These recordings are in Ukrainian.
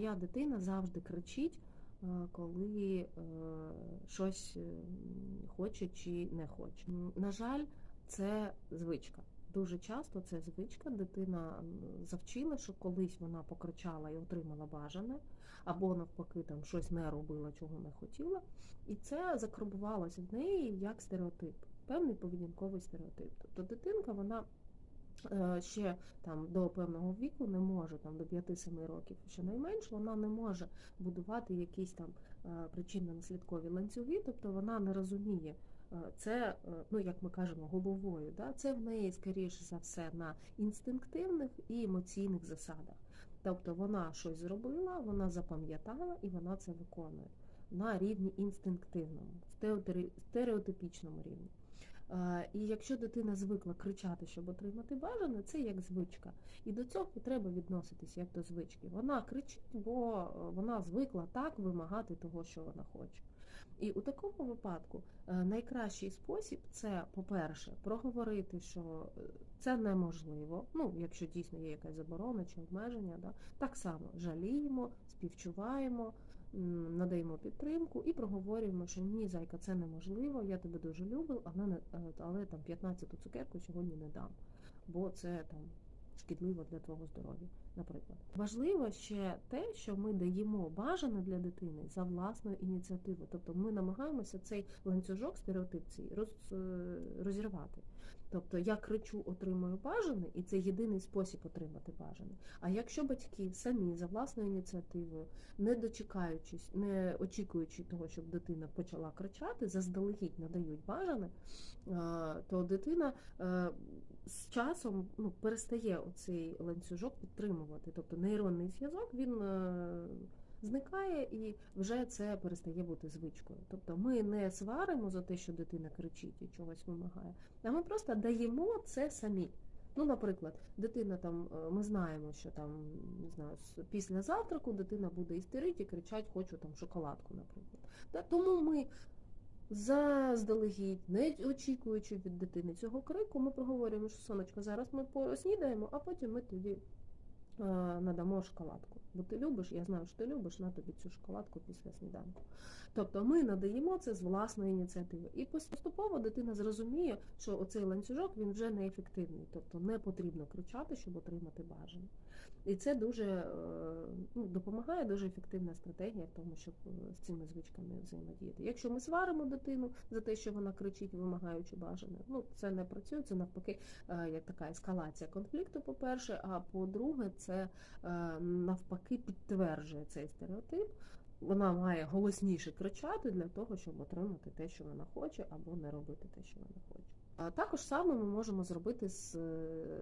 моя дитина завжди кричить, е, коли е, щось е, хоче чи не хоче. На жаль, це звичка. Дуже часто це звичка. Дитина завчила, що колись вона покричала і отримала бажане, або навпаки там щось не робила, чого не хотіла. І це закарбувалося в неї як стереотип, певний поведінковий стереотип. Тобто дитинка, вона ще там до певного віку не може, там до 5-7 років, щонайменш, вона не може будувати якісь там е, причинно-наслідкові ланцюги, тобто вона не розуміє. е, Це, е, ну як ми кажемо, головою, да? це в неї, скоріше за все, на інстинктивних і емоційних засадах. Тобто вона щось зробила, вона запам'ятала і вона це виконує на рівні інстинктивному, стереотипічному рівні. Е, І якщо дитина звикла кричати, щоб отримати бажане, це як звичка. І до цього треба відноситись як до звички. Вона кричить, бо е, вона звикла так вимагати того, що вона хоче. І у такому випадку е, найкращий спосіб це, по-перше, проговорити, що це неможливо. Ну, якщо дійсно є якась заборона чи обмеження, да, так само жаліємо, співчуваємо, надаємо підтримку і проговорюємо, що ні, зайка, це неможливо, я тебе дуже люблю, але, е, але там 15-ту цукерку сьогодні не дам, бо це там шкідливо для твого здоров'я, наприклад. Важливо ще те, що ми даємо бажане для дитини за власною ініціативою. Тобто ми намагаємося цей ланцюжок стереотип цей роз, е, розірвати. Тобто я кричу, отримую бажане, і це єдиний спосіб отримати бажане. А якщо батьки самі за власною ініціативою, не дочекаючись, не очікуючи того, щоб дитина почала кричати, заздалегідь надають бажане, то дитина е, з часом ну, перестає оцей ланцюжок підтримувати. Тобто нейронний зв'язок він е, зникає і вже це перестає бути звичкою. Тобто ми не сваримо за те, що дитина кричить і чогось вимагає, а ми просто даємо це самі. Ну, наприклад, дитина там, е, ми знаємо, що там не знаю, після завтраку дитина буде істерити і кричать, хочу там шоколадку, наприклад. Тому ми заздалегідь, не очікуючи від дитини цього крику, ми проговорюємо, що сонечко, зараз ми поснідаємо, а потім ми тоді надамо шоколадку. Бо ти любиш, я знаю, що ти любиш, на тобі цю шоколадку після сніданку. Тобто ми надаємо це з власної ініціативи. І поступово дитина зрозуміє, що оцей ланцюжок він вже неефективний, тобто не потрібно кричати, щоб отримати бажане. І це дуже е, ну, допомагає дуже ефективна стратегія в тому, щоб е, з цими звичками взаємодіяти. Якщо ми сваримо дитину за те, що вона кричить, вимагаючи бажане, ну це не працює, це навпаки е, як така ескалація конфлікту, по-перше, а по-друге, це е, навпаки підтверджує цей стереотип. Вона має голосніше кричати для того, щоб отримати те, що вона хоче, або не робити те, що вона хоче. А також саме ми можемо зробити з е,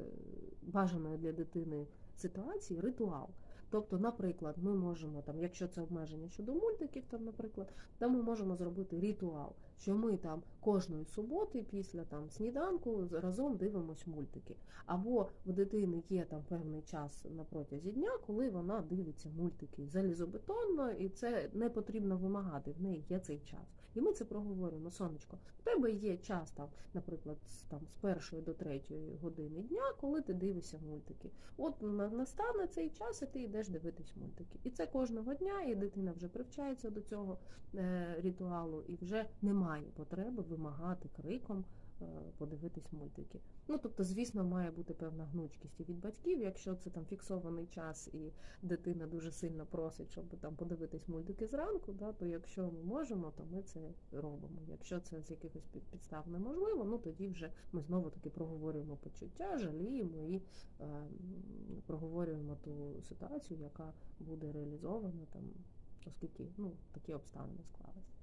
бажаною для дитини ситуації ритуал. Тобто, наприклад, ми можемо там, якщо це обмеження щодо мультиків, там, наприклад, то ми можемо зробити ритуал, що ми там кожної суботи після там сніданку разом дивимось мультики. Або в дитини є там певний час на протязі дня, коли вона дивиться мультики залізобетонно, і це не потрібно вимагати. В неї є цей час. І ми це проговорюємо. Сонечко, в тебе є час там, наприклад, там з першої до третьої години дня, коли ти дивишся мультики. От настане цей час, і ти йдеш дивитись мультики. І це кожного дня, і дитина вже привчається до цього е, ритуалу, і вже немає потреби вимагати криком е, подивитись мультики. Ну тобто, звісно, має бути певна гнучкість і від батьків, якщо це там фіксований час, і дитина дуже сильно просить, щоб там подивитись мультики зранку, да, то якщо ми можемо, то ми це робимо. Якщо це з якихось підстав неможливо, ну тоді вже ми знову таки проговорюємо почуття, жаліємо і е, проговорюємо ту ситуацію, яка буде реалізована там, оскільки ну такі обставини склалися.